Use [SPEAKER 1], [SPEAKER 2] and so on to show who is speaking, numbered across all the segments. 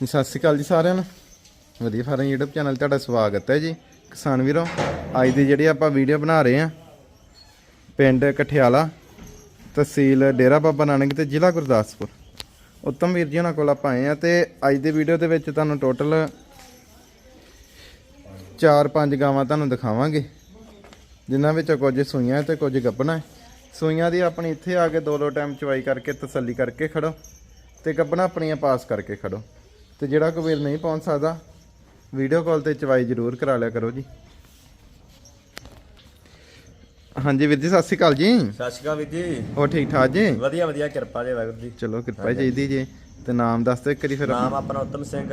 [SPEAKER 1] ਸਤਿ ਸ਼੍ਰੀ ਅਕਾਲ ਜੀ ਸਾਰਿਆਂ ਨੂੰ। ਵਧੀਆ ਫਾਰਮ YouTube ਚੈਨਲ ਤੁਹਾਡਾ ਸਵਾਗਤ ਹੈ ਜੀ। ਕਿਸਾਨ ਵੀਰੋ, ਅੱਜ ਦੀ ਜਿਹੜੀ ਆਪਾਂ ਵੀਡੀਓ ਬਣਾ ਰਹੇ ਹਾਂ, ਪਿੰਡ ਕਠਿਆਲਾ, ਤਹਿਸੀਲ ਡੇਰਾ ਬਾਬਾ ਨਾਨਕ ਤੇ ਜ਼ਿਲ੍ਹਾ ਗੁਰਦਾਸਪੁਰ। ਉੱਤਮ ਵੀਰ ਜੀ ਉਹਨਾਂ ਕੋਲ ਆਪਾਂ ਆਏ ਆ ਤੇ ਅੱਜ ਦੀ ਵੀਡੀਓ ਦੇ ਵਿੱਚ ਤੁਹਾਨੂੰ ਟੋਟਲ 4-5 ਗਾਵਾਂ ਤੁਹਾਨੂੰ ਦਿਖਾਵਾਂਗੇ। ਜਿਨ੍ਹਾਂ ਵਿੱਚੋਂ ਕੁਝ ਸੂਈਆਂ ਤੇ ਕੁਝ ਗੱਭਣਾ ਹੈ। ਸੂਈਆਂ ਦੀ ਆਪਣੀ ਇੱਥੇ ਆ ਕੇ ਦੋ ਦੋ ਟਾਈਮ ਚਵਾਈ ਕਰਕੇ, ਤਸੱਲੀ ਕਰਕੇ ਖੜੋ ਤੇ ਗੱਭਣਾ ਆਪਣੀਆਂ ਪਾਸ ਕਰਕੇ ਖੜੋ। ਤੇ ਜਿਹੜਾ ਕੋਈ ਵੀਰ ਨਹੀਂ ਪਹੁੰਚ ਸਕਦਾ ਵੀਡੀਓ ਕਾਲ ਤੇ ਚਵਾਈ ਜ਼ਰੂਰ ਕਰਾ ਲਿਆ ਕਰੋ ਜੀ। ਹਾਂਜੀ ਵੀਰ ਜੀ ਸਤਿ ਸ਼੍ਰੀ ਅਕਾਲ ਜੀ।
[SPEAKER 2] ਸਤਿ ਸ਼੍ਰੀ ਅਕਾਲ ਵੀਰ ਜੀ।
[SPEAKER 1] ਹੋਰ ਠੀਕ ਠਾਕ ਜੀ?
[SPEAKER 2] ਵਧੀਆ ਵਧੀਆ ਕਿਰਪਾ ਦੇ ਵਾਹਿਗੁਰੂ ਜੀ।
[SPEAKER 1] ਚਲੋ ਕਿਰਪਾ ਚਾਹੀਦੀ ਜੀ। ਤੇ ਨਾਮ ਦੱਸ ਦਿਓ ਇੱਕ ਵਾਰੀ ਫਿਰ
[SPEAKER 2] ਨਾਮ ਆਪਣਾ। ਉਤਮ ਸਿੰਘ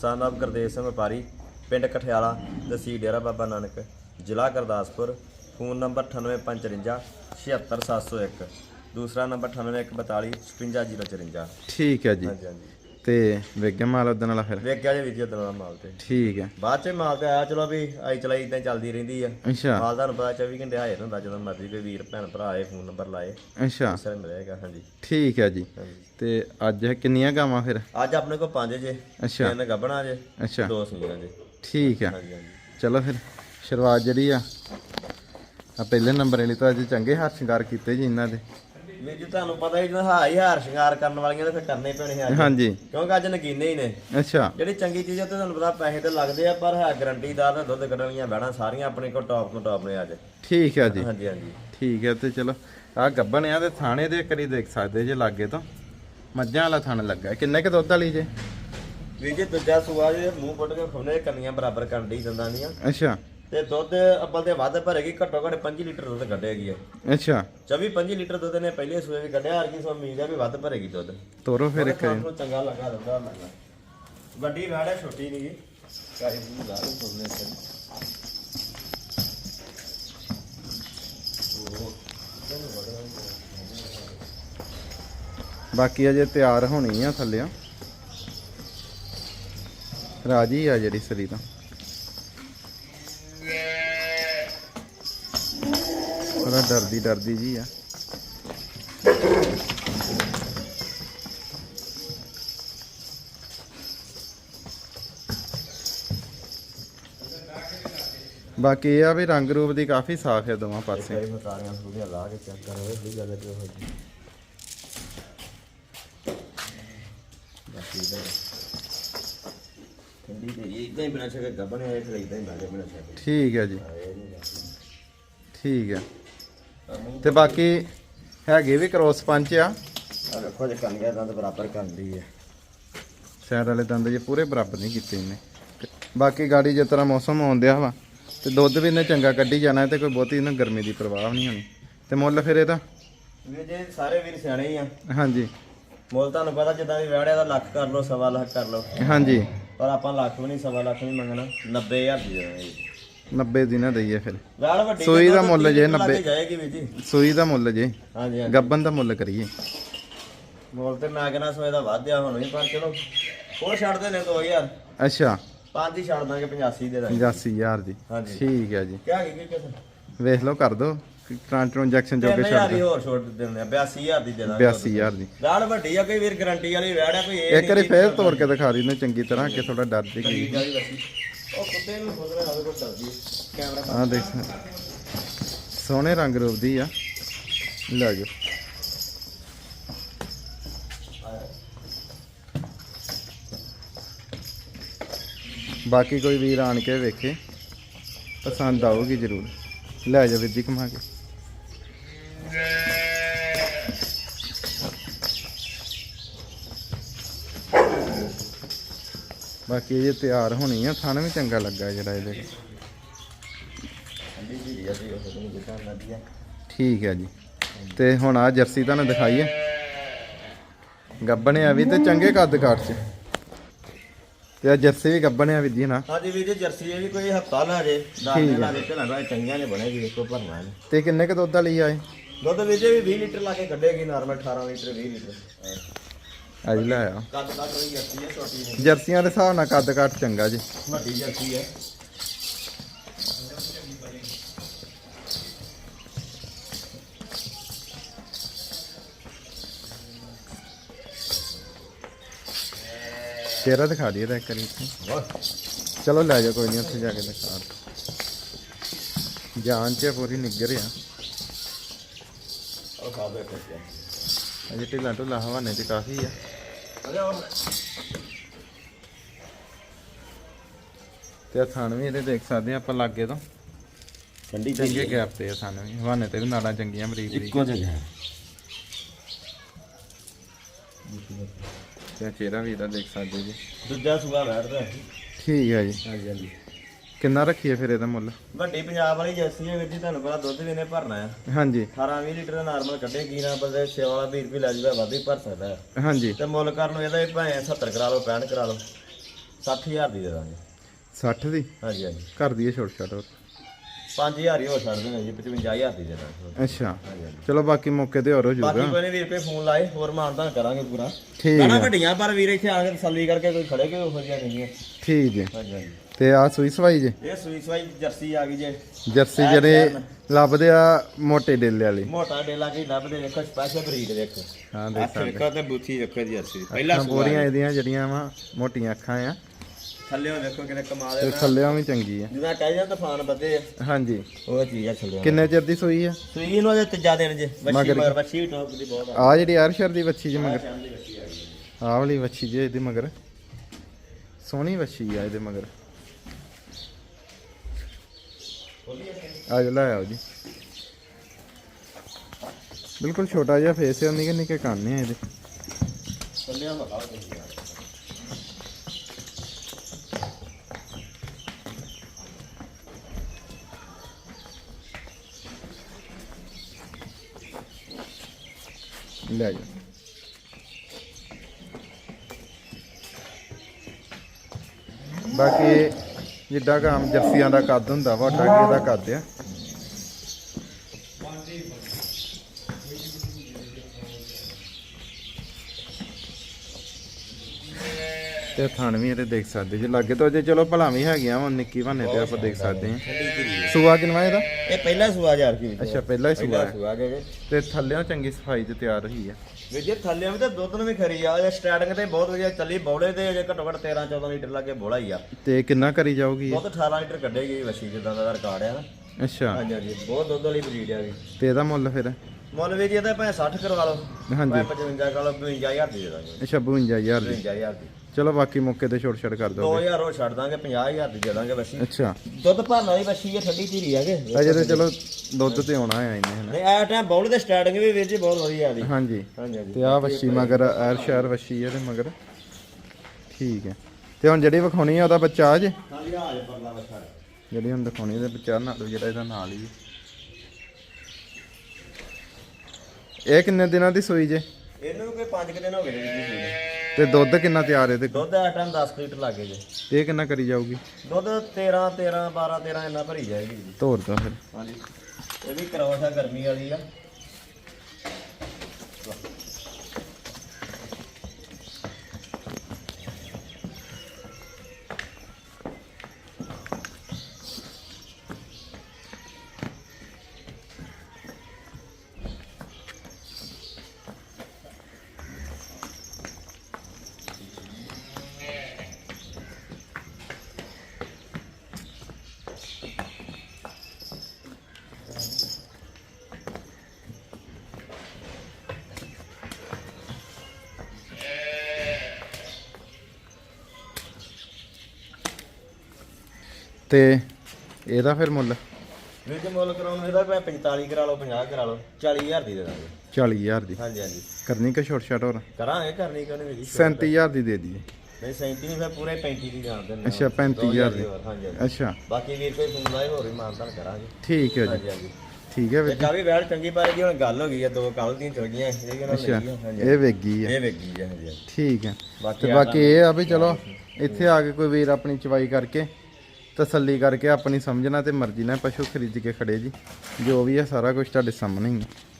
[SPEAKER 2] ਸਨ of ਗੁਰਦੇਵ ਸਿੰਘ ਵਪਾਰੀ ਪਿੰਡ ਕਠਿਆਲਾ ਤਹਿਸੀਲ ਡੇਰਾ ਬਾਬਾ ਨਾਨਕ ਜ਼ਿਲ੍ਹਾ ਗੁਰਦਾਸਪੁਰ ਫੋਨ ਨੰਬਰ 9854 76701 ਦੂਸਰਾ ਨੰਬਰ 9842 55054
[SPEAKER 1] ਠੀਕ ਹੈ ਜੀ।
[SPEAKER 2] ਹਾਂਜੀ ਹਾਂਜੀ।
[SPEAKER 1] ਤੇ ਵੇਗਿਆ ਮਾਲ ਉਦਣ ਵਾਲਾ ਫਿਰ?
[SPEAKER 2] ਵੇਖ ਗਿਆ ਜੀ ਵੀਰ ਜੀ ਉਦੋਂ ਦਾ ਮਾਲ ਤੇ।
[SPEAKER 1] ਠੀਕ ਹੈ।
[SPEAKER 2] ਬਾਅਦ ਚ ਮਾਲ ਤੇ ਆਇਆ ਚਲੋ ਵੀ ਆਈ ਚਲਾਈ ਇਦਾਂ ਚੱਲਦੀ ਰਹਿੰਦੀ ਆ।
[SPEAKER 1] ਅੱਛਾ।
[SPEAKER 2] ਮਾਲ ਤੁਹਾਨੂੰ ਪਤਾ 24 ਘੰਟੇ ਹਾਜ਼ਰ ਹੁੰਦਾ ਜਦੋਂ ਮਰਜ਼ੀ ਕੋਈ ਵੀਰ ਭੈਣ ਭਰਾ ਆਏ ਫੋਨ ਨੰਬਰ ਲਾਏ।
[SPEAKER 1] ਅੱਛਾ।
[SPEAKER 2] ਸਰ ਮਿਲੇਗਾ ਹਾਂਜੀ।
[SPEAKER 1] ਠੀਕ ਹੈ ਜੀ।
[SPEAKER 2] ਹਾਂਜੀ।
[SPEAKER 1] ਤੇ ਅੱਜ ਕਿੰਨੀਆਂ ਗਾਵਾਂ ਫਿਰ?
[SPEAKER 2] ਅੱਜ ਆਪਣੇ ਕੋਲ ਪੰਜ ਜੇ
[SPEAKER 1] ਅੱਛਾ।
[SPEAKER 2] ਤਿੰਨ ਗੱਬਣਾ ਜੇ
[SPEAKER 1] ਅੱਛਾ।
[SPEAKER 2] ਦੋ ਸੁਣੀਆਂ ਜੇ।
[SPEAKER 1] ਠੀਕ ਹੈ।
[SPEAKER 2] ਹਾਂਜੀ ਹਾਂਜੀ।
[SPEAKER 1] ਚਲੋ ਫਿਰ ਸ਼ੁਰੂਆਤ ਜਿਹੜੀ ਆ ਆ ਪਹਿਲੇ ਨੰਬਰ ਵਾਲੀ ਤਾਂ ਅੱਜ ਚੰਗੇ ਹਾਰ ਸ਼ਿੰਗਾਰ ਕੀਤੇ ਜੀ ਇਹਨਾਂ ਦੇ।
[SPEAKER 2] ਵੀਰ ਜੀ ਤੁਹਾਨੂੰ ਪਤਾ ਹੀ ਜਦੋਂ ਹਾਈ ਹਾਰ ਸ਼ਿੰਗਾਰ ਕਰਨ ਵਾਲੀਆਂ ਤਾਂ ਫਿਰ ਕਰਨੇ ਪੈਣੇ ਆ ਅੱਜ।
[SPEAKER 1] ਹਾਂਜੀ।
[SPEAKER 2] ਕਿਉਂਕਿ ਅੱਜ ਨਗੀਨੇ ਹੀ ਨੇ।
[SPEAKER 1] ਅੱਛਾ।
[SPEAKER 2] ਜਿਹੜੀ ਚੰਗੀ ਚੀਜ਼ ਆ ਤੇ ਤੁਹਾਨੂੰ ਪਤਾ ਪੈਸੇ ਤੇ ਲੱਗਦੇ ਆ ਪਰ ਹੈ ਗਰੰਟੀ ਦਾ ਦੁੱਧ ਕੱਢਣ ਵਾਲੀਆਂ ਬਹਿਣਾ ਸਾਰੀਆਂ ਆਪਣੇ ਕੋਲ ਟੌਪ ਤੋਂ ਟੌਪ ਨੇ ਅੱਜ।
[SPEAKER 1] ਠੀਕ ਹੈ ਜੀ।
[SPEAKER 2] ਹਾਂਜੀ ਹਾਂਜੀ।
[SPEAKER 1] ਠੀਕ ਹੈ ਤੇ ਚਲੋ ਆ ਗੱਬਣ ਆ ਤੇ ਥਾਣੇ ਦੇ ਕਰੀ ਦੇਖ ਸਕਦੇ ਜੇ ਲਾਗੇ ਤੋਂ। ਮੱਝਾਂ ਵਾਲਾ ਥਣ ਲੱਗਾ ਕਿੰਨੇ ਕ ਦੁੱਧ ਵਾਲੀ ਜੇ?
[SPEAKER 2] ਵੀਰ ਜੀ ਦੂਜਾ ਸੂਆ ਜੇ ਮੂੰਹ ਪੁੱਟ ਕੇ ਖੁੰਨੇ ਕੰਨੀਆਂ ਬਰਾਬਰ ਕਰਨ ਦੀ ਦੰਦਾਂ ਦੀਆਂ।
[SPEAKER 1] ਅੱਛਾ।
[SPEAKER 2] ਤੇ ਦੁੱਧ ਅੱਬਲ ਤੇ ਵੱਧ ਭਰੇਗੀ ਘੱਟੋ ਘੱਟ 5 ਲੀਟਰ ਦੁੱਧ ਕੱਢੇਗੀ ਇਹ
[SPEAKER 1] ਅੱਛਾ।
[SPEAKER 2] 24 25 ਲੀਟਰ ਦੁੱਧ ਨੇ ਪਹਿਲੇ ਸੂਏ ਵੀ ਕੱਢਿਆ ਹਰ ਕੀ ਸੋ ਉਮੀਦ ਆ ਵੀ ਵੱਧ ਭਰੇਗੀ ਦੁੱਧ।
[SPEAKER 1] ਤੋਰੋ ਫਿਰ ਇੱਕ ਵਾਰੀ।
[SPEAKER 2] ਨੂੰ ਚੰਗਾ ਲੱਗਾ ਦਿੰਦਾ ਲੱਗਾ ਵੱਡੀ ਵੈੜ ਹੈ ਛੋਟੀ ਨਹੀਂ ਗੀ ਕਾਈ ਨੂੰ ਲਾ ਨੂੰ ਸੁਣਨੇ ਤੇ
[SPEAKER 1] ਬਾਕੀ ਅਜੇ ਤਿਆਰ ਹੋਣੀ ਆ ਥੱਲੇ। ਰਾਜੀ ਆ ਜਿਹੜੀ ਸਰੀ ਤਾਂ। ਥੋੜਾ ਡਰਦੀ ਡਰਦੀ ਜੀ ਆ। ਬਾਕੀ ਇਹ ਆ ਵੀ ਰੰਗ ਰੂਪ ਦੀ ਕਾਫੀ ਸਾਫ਼ ਹੈ ਦੋਵਾਂ ਪਾਸੇ
[SPEAKER 2] ਕਈ ਮਤਾਰੀਆਂ ਥੋੜੀਆਂ ਲਾ ਕੇ ਚੈੱਕ ਕਰੋ ਇਹ ਗੱਲ ਤੇ ਹੋ ਜੀ। ਬਾਕੀ ਦਾ ਠੰਡੀ ਤੇ ਇਦਾਂ ਹੀ ਬਿਨਾ ਛਕੇ ਗੱਬਣੇ ਆਏ ਫਿਰ ਇਦਾਂ ਹੀ ਬਿਨਾ ਛਕੇ।
[SPEAKER 1] ਠੀਕ ਹੈ ਜੀ। ਠੀਕ ਹੈ। ਤੇ ਬਾਕੀ ਹੈਗੇ ਵੀ ਕ੍ਰੋਸ ਪੰਚ ਆ।
[SPEAKER 2] ਆ ਵੇਖੋ ਜੇ ਕੰਨ ਗਿਆ ਦੰਦ ਬਰਾਬਰ ਕਰਦੀ ਹੈ।
[SPEAKER 1] ਸਾਈਡ ਵਾਲੇ ਦੰਦ ਜੇ ਪੂਰੇ ਬਰਾਬਰ ਨਹੀਂ ਕੀਤੇ ਇਹਨੇ। ਬਾਕੀ ਗਾੜੀ ਜਿਸ ਤਰ੍ਹਾਂ ਮੌਸਮ ਆਉਂਦਿਆ ਵਾ ਤੇ ਦੁੱਧ ਵੀ ਇਹਨੇ ਚੰਗਾ ਕੱਢੀ ਜਾਣਾ ਤੇ ਕੋਈ ਬਹੁਤੀ ਇਹਨਾਂ ਗਰਮੀ ਦੀ ਪਰਵਾਹ ਨਹੀਂ ਹੋਣੀ। ਤੇ ਮੁੱਲ ਫਿਰ ਇਹਦਾ?
[SPEAKER 2] ਵੀ ਜੇ ਸਾਰੇ ਵੀਰ ਸਿਆਣੇ ਹੀ ਆ।
[SPEAKER 1] ਹਾਂਜੀ।
[SPEAKER 2] ਮੁੱਲ ਤੁਹਾਨੂੰ ਪਤਾ ਜਿੱਦਾਂ ਵੀ ਵਿਆੜਿਆ ਦਾ ਲੱਖ ਕਰ ਲਓ ਸਵਾ ਲੱਖ ਕਰ ਲਓ।
[SPEAKER 1] ਹਾਂਜੀ।
[SPEAKER 2] ਪਰ ਆਪਾਂ ਲੱਖ ਵੀ ਨਹੀਂ ਸਵਾ ਲੱਖ ਨਹੀਂ ਮੰਗਣਾ 90000 ਦੀ ਦੇਵਾਂਗੇ ਜੀ।
[SPEAKER 1] 90 ਦੀ ਨਾ ਦਈਏ ਫਿਰ।
[SPEAKER 2] ਵੱਡੀ
[SPEAKER 1] ਸੂਈ ਦਾ ਮੁੱਲ ਜੇ
[SPEAKER 2] ਲੀਟਰ ਲੱਗ
[SPEAKER 1] 90
[SPEAKER 2] ਜਾਏਗੀ ਵੀ ਜੀ।
[SPEAKER 1] ਸੂਈ ਦਾ ਮੁੱਲ ਜੇ।
[SPEAKER 2] ਹਾਂਜੀ ਹਾਂਜੀ।
[SPEAKER 1] ਗੱਬਨ ਦਾ ਮੁੱਲ ਕਰੀਏ।
[SPEAKER 2] ਮੁੱਲ ਤੇ ਮੈਂ ਕਹਿੰਦਾ ਸੋਏ ਦਾ ਵਾਧਿਆ ਹੁਣ ਵੀ ਪਰ ਚਲੋ ਹੋਰ ਛੱਡਦੇ ਨੇ 2000
[SPEAKER 1] ਅੱਛਾ।
[SPEAKER 2] ਪੰਜ ਹੀ ਛੱਡ ਦਾਂਗੇ 85 ਦੇ ਦਾਂਗੇ।
[SPEAKER 1] 85000 ਦੀ।
[SPEAKER 2] ਹਾਂਜੀ।
[SPEAKER 1] ਠੀਕ ਹੈ ਜੀ।
[SPEAKER 2] ਕਿਆ ਕੀ ਕਿਸ?
[SPEAKER 1] ਵੇਖ ਲਓ ਕਰ ਦੋ। ਕਰੰਟ ਨੂੰ ਇੰਜੈਕਸ਼ਨ ਜੋ ਕੇ
[SPEAKER 2] 3000
[SPEAKER 1] ਛੱਡ
[SPEAKER 2] ਹੋਰ ਛੋਟ ਦਿੰਦੇ ਆ 82000 ਦੀ ਦੇ ਦਾਂਗੇ।
[SPEAKER 1] 82000 ਦੀ।
[SPEAKER 2] ਵਿਆੜ ਵੱਡੀ ਆ ਕੋਈ ਵੀਰ ਗਾਰੰਟੀ ਵਾਲੀ ਵਿਆੜ ਆ ਕੋਈ ਇਹ
[SPEAKER 1] ਇੱਕ ਵਾਰੀ ਫੇਰ ਤੋੜ ਕੇ ਦਿਖਾ ਦੀ ਨੇ ਚੰਗੀ ਤਰ੍ਹਾਂ ਕਿ ਥੋੜਾ ਡਰ
[SPEAKER 2] ਵਸੀ ਉਹ ਕੁੱਤੇ ਨੂੰ ਖੁਦ ਰਿਹਾ ਉਹਦੇ ਕੋਲ ਚੱਲਦੀ ਕੈਮਰਾ
[SPEAKER 1] ਆ ਦੇਖ। ਸੋਹਣੇ ਰੰਗ ਰੂਪ ਦੀ ਆ। ਲੈ ਜਾਓ। ਬਾਕੀ ਕੋਈ ਵੀਰ ਆਣ ਕੇ ਵੇਖੇ, ਪਸੰਦ ਆਊਗੀ ਜ਼ਰੂਰ। ਲੈ ਜਾ ਵੀਰ ਜੀ ਕਮਾ ਕੇ। ਬਾਕੀ ਇਹ ਤਿਆਰ ਹੋਣੀ ਆ ਥਣ ਵੀ ਚੰਗਾ ਲੱਗਾ ਜਿਹੜਾ ਇਹਦੇ
[SPEAKER 2] ਆ ਆ
[SPEAKER 1] ਠੀਕ ਹੈ ਜੀ। ਤੇ ਹੁਣ ਆ ਜਰਸੀ ਤੁਹਾਨੂੰ ਦਿਖਾਈਏ। ਗੱਬਣਿਆ ਵੀ ਤੇ ਚੰਗੇ ਕੱਦ ਕਾਠ ਚ। ਤੇ ਆ ਜਰਸੀ ਵੀ ਗੱਬਣਿਆ ਵੀ ਜੀ ਨਾ।
[SPEAKER 2] ਹਾਂਜੀ ਵੀਰ ਜੀ ਜਰਸੀ ਇਹ ਵੀ ਕੋਈ ਹਫਤਾ ਲਾ ਜੇ 10 ਦਿਨ ਲਾ ਦੇ ਤੇ ਨਾ ਚੰਗੀਆਂ ਨੇ ਬਣੇਗੀ ਵੇਖੋ ਭਰਨਾ
[SPEAKER 1] ਤੇ ਕਿੰਨੇ ਕ ਦੁੱਧ ਵਾਲੀ ਆਏ
[SPEAKER 2] ਦੁੱਧ ਵੀਰ ਜੀ ਵੀ 20 ਲੀਟਰ ਲਾ ਕੇ ਕੱਢੇਗੀ ਨਾਰਮਲ 18 ਲੀਟਰ 20 ਲੀਟਰ।
[SPEAKER 1] ਅੱਜ ਲੈ ਆ
[SPEAKER 2] ਕੱਦ ਕੱਦ ਰਹੀ ਜਰਸੀ ਹੈ ਛੋਟੀ ਨਹੀਂ
[SPEAKER 1] ਜਰਸੀਆਂ ਦੇ ਹਿਸਾਬ ਨਾਲ ਕੱਦ ਕਾਠ ਚੰਗਾ ਜੀ।
[SPEAKER 2] ਵੱਡੀ ਜਰਸੀ ਹੈ
[SPEAKER 1] ਚਿਹਰਾ ਦਿਖਾ ਦਈਏ ਤਾਂ ਇੱਕ ਵਾਰੀ ਇੱਥੇ। ਚਲੋ ਲੈ ਜਾ ਕੋਈ ਨਹੀਂ ਉੱਥੇ ਜਾ ਕੇ ਦਿਖਾ ਜਾਨ ਚ ਪੂਰੀ ਨਿੱਗਰ ਆ। ਅਜੇ ਢਿੱਲਾ ਢੁੱਲਾ ਹਵਾਨੇ ਚ ਕਾਫੀ ਆ। ਤੇ ਥਣ ਵੀ ਇਹਦੇ ਦੇਖ ਸਕਦੇ ਆ ਆਪਾਂ ਲਾਗੇ ਤੋਂ।
[SPEAKER 2] ਠੰਡੀ
[SPEAKER 1] ਚੰਗੇ ਗੈਪ ਤੇ ਆ ਥਣ ਵੀ। ਹਵਾਨੇ ਤੇ ਵੀ ਨਾੜਾਂ ਚੰਗੀਆਂ ਬਰੀਕ ਬਰੀਕ।
[SPEAKER 2] ਇੱਕੋ ਜਗ੍ਹਾ
[SPEAKER 1] ਤੇ ਚਿਹਰਾ ਵੀ ਇਹਦਾ ਦੇਖ ਸਕਦੇ ਜੀ।
[SPEAKER 2] ਦੂਜਾ ਸੂਆ ਬੈਠਦਾ
[SPEAKER 1] ਠੀਕ ਹੈ ਜੀ।
[SPEAKER 2] ਹਾਂਜੀ ਹਾਂਜੀ।
[SPEAKER 1] ਕਿੰਨਾ ਰੱਖੀਏ ਫਿਰ ਇਹਦਾ ਮੁੱਲ?
[SPEAKER 2] ਵੱਡੀ ਪੰਜਾਬ ਵਾਲੀ ਜਰਸੀ ਹੈ ਵੀਰ ਜੀ ਤੁਹਾਨੂੰ ਪਤਾ ਦੁੱਧ ਵੀ ਇਹਨੇ ਭਰਨਾ ਆ
[SPEAKER 1] ਹਾਂਜੀ।
[SPEAKER 2] 18 20 ਲੀਟਰ ਦਾ ਨਾਰਮਲ ਕੱਢੇ ਕੀ ਨਾ ਬਲਦੇ ਸੇਵਾ ਵਾਲਾ 20 ਰੁਪਏ ਲੈ ਜੂਗਾ ਵੱਧ ਹੀ ਭਰ ਸਕਦਾ ਹੈ।
[SPEAKER 1] ਹਾਂਜੀ।
[SPEAKER 2] ਤੇ ਮੁੱਲ ਕਰਨ ਨੂੰ ਇਹਦਾ ਹੀ ਭਾਵੇਂ 70 ਕਰਾ ਲਓ 65 ਕਰਾ ਲਓ 60000 ਦੀ ਦੇ ਦਾਂਗੇ।
[SPEAKER 1] 60 ਦੀ?
[SPEAKER 2] ਹਾਂਜੀ ਹਾਂਜੀ।
[SPEAKER 1] ਕਰ ਦਈਏ ਛੋਟ ਛੋਟ
[SPEAKER 2] 5000 ਹੀ ਹੋਰ ਛੱਡ ਦੇਣਾ ਜੀ 55000 ਦੀ ਦੇ ਦਾਂਗੇ
[SPEAKER 1] ਅੱਛਾ। ਚਲੋ ਬਾਕੀ ਮੌਕੇ ਤੇ ਹੋਰ ਹੋ
[SPEAKER 2] ਬਾਕੀ
[SPEAKER 1] ਜਾਊਗਾ
[SPEAKER 2] ਕੋਈ ਵੀਰ ਕੋਈ ਫੋਨ ਲਾਏ ਹੋਰ ਮਾਨਦਾਨ ਕਰਾਂਗੇ ਪੂਰਾ।
[SPEAKER 1] ਠੀਕ
[SPEAKER 2] ਨਾ
[SPEAKER 1] ਹੈ
[SPEAKER 2] ਵੱਡੀਆਂ ਪਰ ਵੀਰ ਇੱਥੇ ਆ ਕੇ ਤਸੱਲੀ ਕਰਕੇ ਕੋਈ ਖੜੇ ਕੋਈ ਹੋ ਜਿਆ ਨਹੀਂ ਹੈ।
[SPEAKER 1] ਠੀਕ
[SPEAKER 2] ਹਾਂਜੀ ਹਾਂਜੀ।
[SPEAKER 1] ਤੇ ਆ ਸੂਈ ਸਵਾਈ ਜੇ?
[SPEAKER 2] ਇਹ ਸੂਈ ਸਵਾਈ ਜਰਸੀ ਆ ਗਈ ਜੇ।
[SPEAKER 1] ਜਰਸੀ ਜਿਹੜੇ ਲੱਭਦੇ ਆ ਮੋਟੇ ਡੇਲੇ ਵਾਲੀ।
[SPEAKER 2] ਮੋਟਾ ਡੇਲਾ ਕੀ ਲੱਭਦੇ ਦੇਖੋ ਸਪੈਸ਼ਲ ਬਰੀਡ ਦੇਖੋ।
[SPEAKER 1] ਹਾਂ ਦੇਖ
[SPEAKER 2] ਵੇਖੋ ਤੇ ਬੂਥੀ ਵੇਖੋ ਜੀ ਜਰਸੀ। ਪਹਿਲਾ
[SPEAKER 1] ਅੱਖਾਂ ਇਹਦੀਆਂ ਜਿਹੜੀਆਂ ਵਾ ਮੋਟੀਆਂ ਅੱਖਾਂ ਆ।
[SPEAKER 2] ਥੱਲੇ ਵੇਖੋ ਕਿਨੇ ਕਮਾਲ
[SPEAKER 1] ਤੇ
[SPEAKER 2] ਹੈ
[SPEAKER 1] ਥੱਲਿਆਂ ਵੀ ਚੰਗੀ ਆ।
[SPEAKER 2] ਜਿਹਦਾ ਕਹਿ ਤੂਫਾਨ ਬੱਦੇ
[SPEAKER 1] ਹਾਂਜੀ।
[SPEAKER 2] ਉਹ ਚੀਜ਼ ਆ ਥੱਲੇ
[SPEAKER 1] ਕਿੰਨੇ ਚਿਰ ਦੀ ਸੂਈ ਆ?
[SPEAKER 2] ਸੂਈ ਨੂੰ ਅਜੇ ਤੀਜਾ ਦਿਨ ਜੇ ਬੱਚੀ ਮਗਰ ਬੱਚੀ ਟੌਪ ਦੀ ਬਹੁਤ ਆ।
[SPEAKER 1] ਆ ਜਿਹੜੀ ਅਰਸ਼ਰ ਦੀ ਵੱਛੀ ਜੇ ਮਗਰ।
[SPEAKER 2] ਸ਼ਾਮ ਦੀ ਬੱਚੀ ਆ ਗਈ।
[SPEAKER 1] ਆਹ ਵਾਲੀ ਵੱਛੀ ਜੇ ਇਹਦੇ ਮਗਰ। ਸੋਹਣੀ ਵੱਛੀ ਆ ਇਹਦੇ ਮਗਰ। ਆ ਜਾ ਲੈ ਆਓ ਜੀ। ਬਿਲਕੁਲ ਛੋਟਾ ਜਿਹਾ ਫੇਸ ਹੈ ਨਿੱਕੇ ਨਿੱਕੇ ਕੰਨ ਆ ਇਹਦੇ।
[SPEAKER 2] ਥੱਲੇ ਆ ਬਤਾਓ ਤੁਸੀਂ ਯਾਰ।
[SPEAKER 1] ਲੈ ਜਾ। ਬਾਕੀ ਜਿੱਦਾਂ ਕਿ ਆਮ ਜਰਸੀਆਂ ਦਾ ਕੱਦ ਹੁੰਦਾ ਵਾ ਓਡਾ ਦਾ ਕੱਦ ਆ। ਤੇ ਥਣ ਵੀ ਇਹਦੇ ਦੇਖ ਸਕਦੇ ਜੇ ਲੱਗੇ ਤਾਂ ਜੇ ਚਲੋ ਭਲਾ ਵੀ ਹੈਗੀਆਂ ਹੁਣ ਨਿੱਕੀ ਭਾਨੇ ਤੇ ਆਪਾਂ ਦੇਖ ਸਕਦੇ ਹਾਂ। ਸੂਆ ਕਿਨਵਾ ਇਹਦਾ?
[SPEAKER 2] ਇਹ ਪਹਿਲਾ ਸੂਆ ਯਾਰ ਕੀ
[SPEAKER 1] ਅੱਛਾ ਪਹਿਲਾ ਹੀ ਸੂਆ
[SPEAKER 2] ਸੂਆ ਗਏ
[SPEAKER 1] ਤੇ ਥੱਲਿਆਂ ਚੰਗੀ ਸਫ਼ਾਈ ਤੇ ਤਿਆਰ ਹੋਈ ਆ
[SPEAKER 2] ਵੀਰ ਜੀ ਥੱਲੇ ਵੀ ਤਾਂ ਦੁੱਧ ਨੂੰ ਵੀ ਖਰੀ ਆ ਜੇ ਸਟਾਰਟਿੰਗ ਤੇ ਬਹੁਤ ਵਧੀਆ ਚੱਲੀ ਬੌਲੇ ਤੇ ਅਜੇ ਘੱਟੋ ਘੱਟ 13 14 ਲੀਟਰ ਲੱਗੇ ਬੋਲਾ ਹੀ ਆ।
[SPEAKER 1] ਤੇ ਕਿੰਨਾ ਕਰੀ ਜਾਊਗੀ?
[SPEAKER 2] ਦੁੱਧ 18 ਲੀਟਰ ਕੱਢੇਗੀ ਵਸ਼ੀ ਜਿੱਦਾਂ ਦਾ ਰਿਕਾਰਡ ਆ ਨਾ।
[SPEAKER 1] ਅੱਛਾ।
[SPEAKER 2] ਹਾਂਜੀ ਹਾਂਜੀ ਬਹੁਤ ਦੁੱਧ ਵਾਲੀ ਬਰੀਡ ਆ ਵੀ
[SPEAKER 1] ਤੇ ਇਹਦਾ ਮੁੱਲ ਫਿਰ?
[SPEAKER 2] ਮੁੱਲ ਵੀ ਜੀ ਇਹਦਾ ਭਾਵੇਂ 60 ਕਰਵਾ ਲਓ
[SPEAKER 1] ਹਾਂਜੀ।
[SPEAKER 2] ਭਾਵੇਂ 55 ਕਰਵਾ ਲਓ 52000 ਦੀ ਦਾਂਗੇ।
[SPEAKER 1] ਅੱਛਾ 52000 ਦੀ।
[SPEAKER 2] 55000 ਦੀ।
[SPEAKER 1] ਚਲੋ ਬਾਕੀ ਮੌਕੇ ਤੇ ਛੋਟ ਛੜ ਕਰ ਦੋ
[SPEAKER 2] 2000 ਉਹ ਛੱਡ ਦਾਂਗੇ 50000 ਦੀ ਦੇ ਦਾਂਗੇ ਵਸ਼ੀ
[SPEAKER 1] ਅੱਛਾ।
[SPEAKER 2] ਦੁੱਧ ਭਰਨ ਵਾਲੀ ਵਸ਼ੀ ਹੈ ਠੰਡੀ ਧੀਰੀ ਹੈਗੇ।
[SPEAKER 1] ਅਜੇ ਤੇ ਚਲੋ ਦੁੱਧ ਤੇ ਆਉਣਾ ਆ ਇਹਨੇ ਹਨਾ
[SPEAKER 2] ਨਹੀਂ ਆ ਟਾਈਮ ਬੌਲੇ ਦੇ ਸਟਾਰਟਿੰਗ ਵੀ ਵੀਰ ਜੀ ਬਹੁਤ ਵਧੀਆ ਆ ਦੀ
[SPEAKER 1] ਹਾਂਜੀ।
[SPEAKER 2] ਹਾਂਜੀ
[SPEAKER 1] ਤੇ ਆ ਵੱਛੀ ਮਗਰ ਐਰ ਸ਼ਹਿਰ ਵੱਛੀ ਇਹਦੇ ਮਗਰ। ਠੀਕ ਹੈ। ਤੇ ਹੁਣ ਜਿਹੜੀ ਵਿਖਾਉਣੀ ਆ ਉਹਦਾ ਬੱਚਾ ਆ ਜੇ
[SPEAKER 2] ਹਾਂਜੀ ਆ ਜੇ ਪਰਲਾ ਵਛਾ।
[SPEAKER 1] ਜਿਹੜੀ ਹੁਣ ਦਿਖਾਉਣੀ ਇਹਦੇ ਬੱਚਾ ਨਾਲ ਜਿਹੜਾ ਇਹਦਾ ਨਾਲ ਹੀ ਹੈ। ਇਹ ਕਿੰਨੇ ਦਿਨਾਂ ਦੀ ਸੂਈ ਜੇ?
[SPEAKER 2] ਇਹਨੂੰ ਕੋਈ 5 ਦਿਨ ਹੋ ਗਏ ਜੀ।
[SPEAKER 1] ਤੇ ਦੁੱਧ ਕਿੰਨਾ ਤਿਆਰ ਇਹਦੇ ਕੋਲ?
[SPEAKER 2] ਦੁੱਧ ਆ ਟਾਈਮ 10 ਲੀਟਰ ਲੱਗੇ ਜੇ।
[SPEAKER 1] ਤੇ ਇਹ ਕਿੰਨਾ ਕਰੀ ਜਾਊਗੀ?
[SPEAKER 2] ਦੁੱਧ 13 13 12 13 ਇੰਨਾ ਭਰੀ ਜਾਏਗੀ ਜੀ।
[SPEAKER 1] ਤੋਰ ਦੋ ਫਿਰ।
[SPEAKER 2] ਹਾਂਜੀ। ਇਹ ਵੀ ਕਰੋਸ ਆ ਗਰਮੀ ਵਾਲੀ ਆ।
[SPEAKER 1] ਤੇ ਇਹਦਾ ਫਿਰ ਮੁੱਲ?
[SPEAKER 2] ਵੀਰ ਜੀ ਮੁੱਲ ਕਰਾਉਣ ਇਹਦਾ ਭਾਵੇਂ 45 ਕਰਾ ਲਓ 50 ਕਰਾ ਲਓ 40000 ਦੀ ਦੇ ਦਾਂਗੇ।
[SPEAKER 1] 40000 ਦੀ?
[SPEAKER 2] ਹਾਂਜੀ ਹਾਂਜੀ।
[SPEAKER 1] ਕਰਨੀ ਕਿ ਛੋਟ ਛਾਟ ਹੋਰ?
[SPEAKER 2] ਕਰਾਂਗੇ ਕਰਨੀ ਕਿਉਂ ਨਹੀਂ ਵੀਰ ਜੀ
[SPEAKER 1] 37000 ਦੀ ਦੇ ਦਈਏ।
[SPEAKER 2] ਨਹੀਂ 37 ਨਹੀਂ ਫਿਰ ਪੂਰੇ 35 ਦੀ ਜਾਣ ਦਿੰਦੇ
[SPEAKER 1] ਅੱਛਾ 35000 ਦੀ
[SPEAKER 2] ਹਾਂਜੀ
[SPEAKER 1] ਅੱਛਾ।
[SPEAKER 2] ਬਾਕੀ ਵੀਰ ਕੋਈ ਫੋਨ ਲਾਏ ਹੋਰ ਵੀ ਮਾਨਤਾਨ ਕਰਾਂਗੇ।
[SPEAKER 1] ਠੀਕ ਹੈ ਜੀ।
[SPEAKER 2] ਹਾਂਜੀ
[SPEAKER 1] ਠੀਕ ਹੈ ਵੀਰ
[SPEAKER 2] ਕਾਫੀ ਵੈਲ ਚੰਗੀ ਪਰ ਜੀ ਹੁਣ ਗੱਲ ਹੋ ਗਈ ਆ ਦੋ ਕੱਲ ਦੀਆਂ ਚਲ ਗਈਆਂ ਇਹ
[SPEAKER 1] ਵੇਗੀ ਆ।
[SPEAKER 2] ਇਹ ਵੇਗੀ ਜੀ ਹਾਂਜੀ।
[SPEAKER 1] ਠੀਕ ਹੈ। ਤੇ ਬਾਕੀ ਇਹ ਆ ਵੀ ਚਲੋ ਇੱਥੇ ਆ ਕੇ ਕੋਈ ਵੀਰ ਆਪਣੀ ਚਵਾਈ ਕਰਕੇ ਤਸੱਲੀ ਕਰਕੇ ਆਪਣੀ ਸਮਝਣਾ ਤੇ ਮਰਜ਼ੀ ਨਾਲ ਪਸ਼ੂ ਖਰੀਦ ਕੇ ਖੜੇ ਜੀ। ਜੋ ਵੀ ਹੈ ਸਾਰਾ ਕੁਝ ਤੁਹਾਡੇ ਸਾਹਮਣੇ ਹੀ ਹੈ।